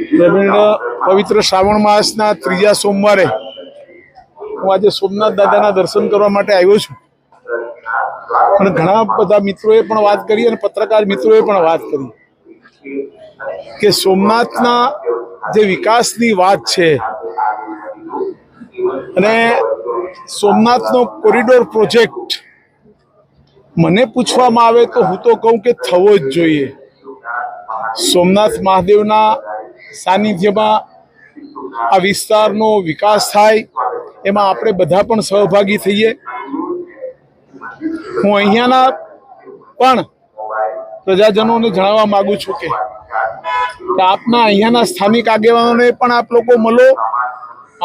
પવિત્ર શ્રાવણ માસના ત્રીજા સોમવારે હું આજે સોમનાથ દાદાના દર્શન કરવા માટે આવ્યો છું. અને ઘણા બધા મિત્રોએ પણ વાત કરી અને પત્રકાર મિત્રોએ પણ વાત કરી કે સોમનાથના જે વિકાસની વાત છે અને સોમનાથનો કોરિડોર પ્રોજેક્ટ મને પૂછવામાં આવે તો હું તો કહું કે થવો જ જોઈએ. સોમનાથ મહાદેવના સાનિધ્યમાં આ વિસ્તારનો વિકાસ થાય, એમાં આપણે બધા પણ સહભાગી થઈએ. હું અહીંયાના પણ પ્રજાજનોને જણાવવા માગું છું કે આપના અહીંયાના સ્થાનિક આગેવાનોને પણ આપ લોકો મળો.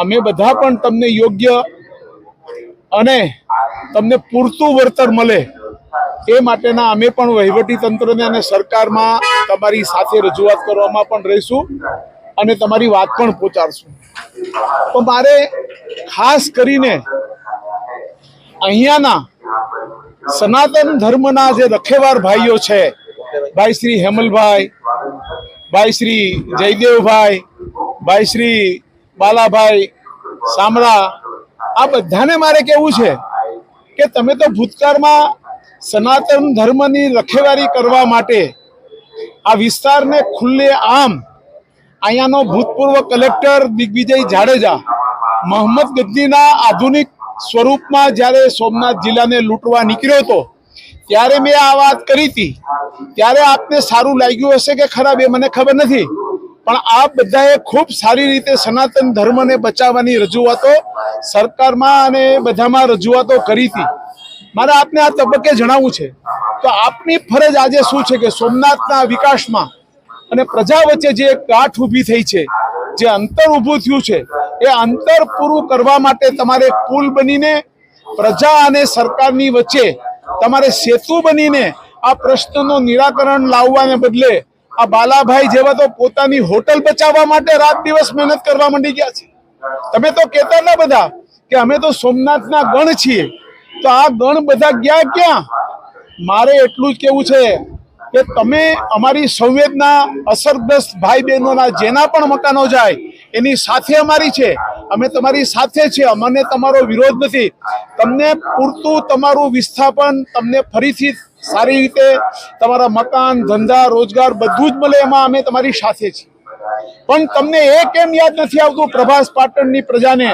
અમે બધા પણ તમને યોગ્ય અને તમને પૂરતું વળતર મળે, એ માટેના અમે પણ વહીવટી તંત્રને અને સરકારમાં તમારી સાથે રજૂઆત કરવામાં પણ રહીશું અને તમારી વાત પણ પહોંચાડશું. તો મારે ખાસ કરીને અહીંયાના સનાતન ધર્મના જે રખેવાર ભાઈઓ છે ભાઈ શ્રી હેમલભાઈ ભાઈ શ્રી જયદેવભાઈ ભાઈ શ્રી બાલાભાઈ સામરા આ બધાને મારે કેવું છે કે તમે તો ભૂતકાળમાં સનાતન ધર્મની રખેવારી કરવા માટે આ વિસ્તારને ખુલ્લે આમ અહીંયાનો ભૂતપૂર્વ કલેક્ટર દિગ્વિજય જાડેજા મોહમ્મદ ગજનીના આધુનિક સ્વરૂપમાં જ્યારે સોમનાથ જિલ્લાને લૂંટવા નીકળ્યો હતો, ત્યારે મેં આ વાત કરી હતી. ત્યારે આપને સારું લાગ્યું હશે કે ખરાબ એ મને ખબર નથી, પણ આપ બધાએ ખૂબ સારી રીતે સનાતન ધર્મને બચાવવાની રજૂઆતો સરકારમાં અને બધામાં રજૂઆતો કરી હતી. મારે આપને આ તબક્કે જણાવવું છે. તો આપની ફરજ આજે શું છે કે સોમનાથના વિકાસમાં અને પ્રજા વચ્ચે જે ગાંઠ ઊભી થઈ છે, જે અંતર ઊભું થયું છે, એ અંતર પૂરું કરવા માટે તમારે પુલ બનીને પ્રજા અને સરકારની વચ્ચે તમારે સેતુ બનીને આ પ્રશ્નનું નિરાકરણ લાવવાને બદલે આ બાલાભાઈ જેવા તો પોતાની હોટલ બચાવવા માટે રાત દિવસ મહેનત કરવા માંડી ગયા છે. તમે તો કહેતા ના બધા કે અમે તો સોમનાથના ગણ છીએ. તો આ ગણ બધા ગયા ક્યાં? મારે એટલું જ કેવું છે કે તમે અમારી સંવેદના, અસરગ્રસ્ત ભાઈ બહેનોના જેના પણ મકાનો જાય, એની સાથે અમારી છે. અમે તમારી સાથે છે. અમને તમારો વિરોધ નથી. તમને પૂરતું તમારું વિસ્થાપન તમને ફરીથી સારી રીતે તમારા મકાન, ધંધા, રોજગાર બધું જ મળે એમાં અમે તમારી સાથે છીએ. પણ તમને એ કેમ યાદ નથી આવતું પ્રભાસ પાટણની પ્રજાને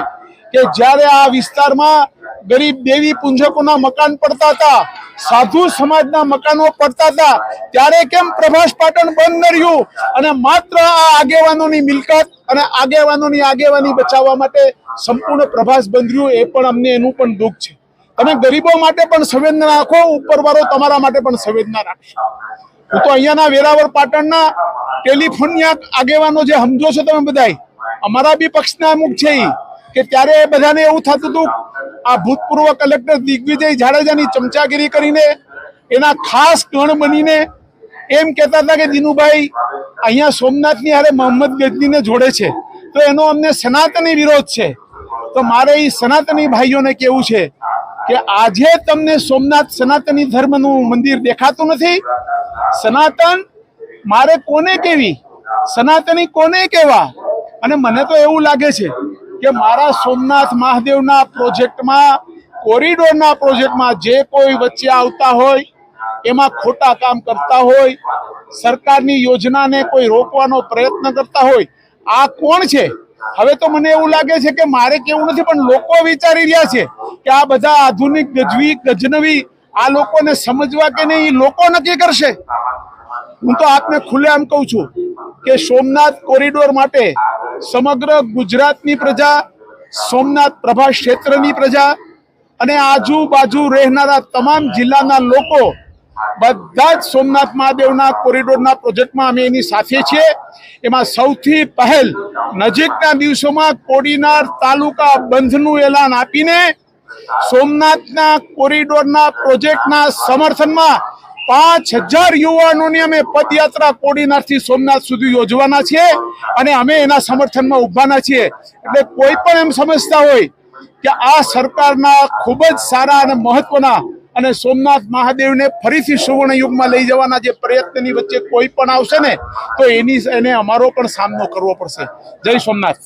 કે જ્યારે આ વિસ્તારમાં ગરીબ દેવી પૂંજકોના મકાન પડતા હતા, સાધુ સમાજના મકાનો પડતા હતા. ત્યારે કેમ પ્રભાસ પાટણ બંધ ન રહ્યું? અને માત્ર આ આગેવાનોની મિલકત અને આગેવાનોની આગેવાની બચાવવા માટે સંપૂર્ણ પ્રભાસ બંધ રહ્યું એ પણ અમને એનું પણ દુઃખ છે. તમે ગરીબો માટે પણ સંવેદના રાખો, ઉપરવાળો તમારા માટે પણ સંવેદના રાખશે. હું તો અહીંયાના વેરાવળ પાટણના ટેલિફોનના આગેવાનો જે સમજો છો તમે બધાય, અમારા બી પક્ષના અમુક છે ઈ. કે ત્યારે બધાને એવું થતું હતું, આ ભૂતપૂર્વ કલેક્ટર દિગ્વિજય જાડેજાની ચમચાગીરી કરીને, એના ખાસ ગણ બનીને એમ કહેતા હતા કે, દિનુભાઈ, અહીંયા સોમનાથની હારે મોહમ્મદ ગજનીને જોડે છે. તો એનો અમને સનાતની વિરોધ છે. તો મારે એ સનાતની ભાઈઓને કેવું છે કે, આજે તમને સોમનાથ સનાતની ધર્મનું મંદિર દેખાતું નથી? સનાતન મારે કોને કેવી? સનાતની કોને કેવા? અને મને તો એવું લાગે છે કે મારા સોમનાથ મહાદેવના પ્રોજેક્ટમાં, કોરિડોરના પ્રોજેક્ટમાં જે કોઈ વચ્ચે આવતા હોય, એમાં ખોટા કામ કરતા હોય, સરકારની યોજનાને કોઈ રોકવાનો પ્રયત્ન કરતા હોય, આ કોણ છે? હવે તો મને એવું લાગે છે કે મારે કેવું નથી, પણ લોકો વિચારી રહ્યા છે કે આ બધા આધુનિક ગજવી, ગજનવી, આ લોકોને સમજવા કે નહીં લોકો નક્કી કરશે. હું તો આપને ખુલ્લેઆમ કહું છું કે સોમનાથ કોરિડોર માટે સમગ્ર ગુજરાતની પ્રજા, સોમનાથ પ્રભા ક્ષેત્રની પ્રજા અને આજુબાજુ રહેનારા તમામ જિલ્લાના લોકો બધા જ સોમનાથ મહાદેવના કોરિડોરના પ્રોજેક્ટમાં અમે એની સાથે છીએ. એમાં સૌથી પહેલ નજીકના દિવસોમાં કોડીનાર તાલુકા બંધનું એલાન આપીને સોમનાથના કોરિડોરના પ્રોજેક્ટના સમર્થનમાં પાંચ હજાર યુવાનોની અમે પદયાત્રા કોડીનારથી સોમનાથ સુધી યોજવાના છીએ અને અમે એના સમર્થનમાં ઉભાના છીએ. એટલે કોઈ પણ એમ સમજતા હોય કે આ સરકારના ખૂબ જ સારા અને મહત્વના અને સોમનાથ મહાદેવને ફરીથી સુવર્ણ યુગમાં લઈ જવાના જે પ્રયત્નની વચ્ચે કોઈ પણ આવશે ને, તો એની એને અમારો પણ સામનો કરવો પડશે. જય સોમનાથ.